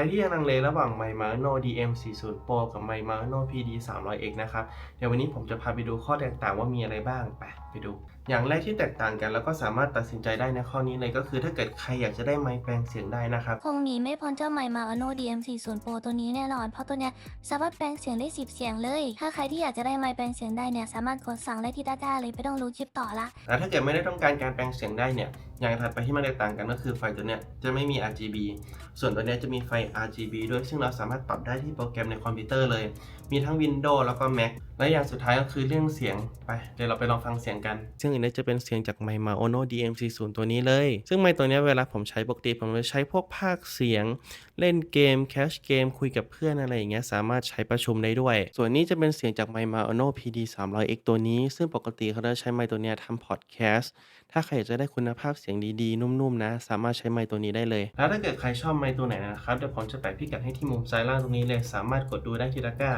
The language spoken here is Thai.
รที่ยังลังเลระหว่าง m y m a n o DM40 Pro กับ m y m a n o PD 300X นะครับ เดี๋ยววันนี้ผมจะพาไปดูข้อแตกต่างว่ามีอะไรบ้าง ไปไปดู อย่างแรกที่แตกต่างกันแล้วก็สามารถตัดสินใจได้ในข้อนี้เลยก็คือถ้าเกิดใครอยากจะได้ไมค์แปลงเสียงได้นะครับ คงหนีไม่พ้นเจ้าไมค์มาอโน DM40 Pro ตัวนี้แน่นอน เพราะตัวเนี้ยสามารถแปลงเสียงได้ 10 เสียงเลย ถ้าใครที่อยากจะได้ไมค์แปลงเสียงได้เนี่ยสามารถกดสั่งได้ที่ด้านๆเลยไม่ต้องรู้คลิปต่อละแต่ถ้าเกิดไม่ได้ต้องการการแปลงเสียงได้เนี่ย อย่างถัดไปที่มันแตกต่างกันก็คือไฟตัวเนี้ยจะไม่มี RGB ส่วนตัวเนี้ยจะมีไฟ RGB ด้วยซึ่งเราสามารถปรับได้ที่โปรแกรมในคอมพิวเตอร์เลย มีทั้ง Windows แล้วก็ Mac และอย่างสุดท้ายก็คือเรื่องเสียงไป เดี๋ยวเราไปลองฟังเสียงกัน ซึ่งอันนี้จะเป็นเสียงจากไมค์มา Ono DM40 ตัวนี้เลย ซึ่งไมค์ตัวเนี้ยเวลาผมใช้ปกติผมจะใช้พวกภาคเสียง เล่นเกมแคชเกม คุยกับเพื่อนอะไรอย่างเงี้ยสามารถใช้ประชุมได้ด้วย ส่วนนี้จะเป็นเสียงจากไมค์มา Ono PD 300X ตัวนี้ ซึ่งปกติเขาจะใช้ไมค์ตัวเนี้ยทำพอดแคสต์ถ้าใครอยากจะได้คุณภาพเสียงดีๆ นุ่มๆนะ สามารถใช้ไมค์ตัวนี้ได้เลย แล้วถ้าเกิดใครชอบไมค์ตัวไหนนะครับเดี๋ยวผมจะแปะพิกัดให้ที่มุมซ้ายล่างตรงนี้เลยสามารถกดดูได้ที่ตะกร้า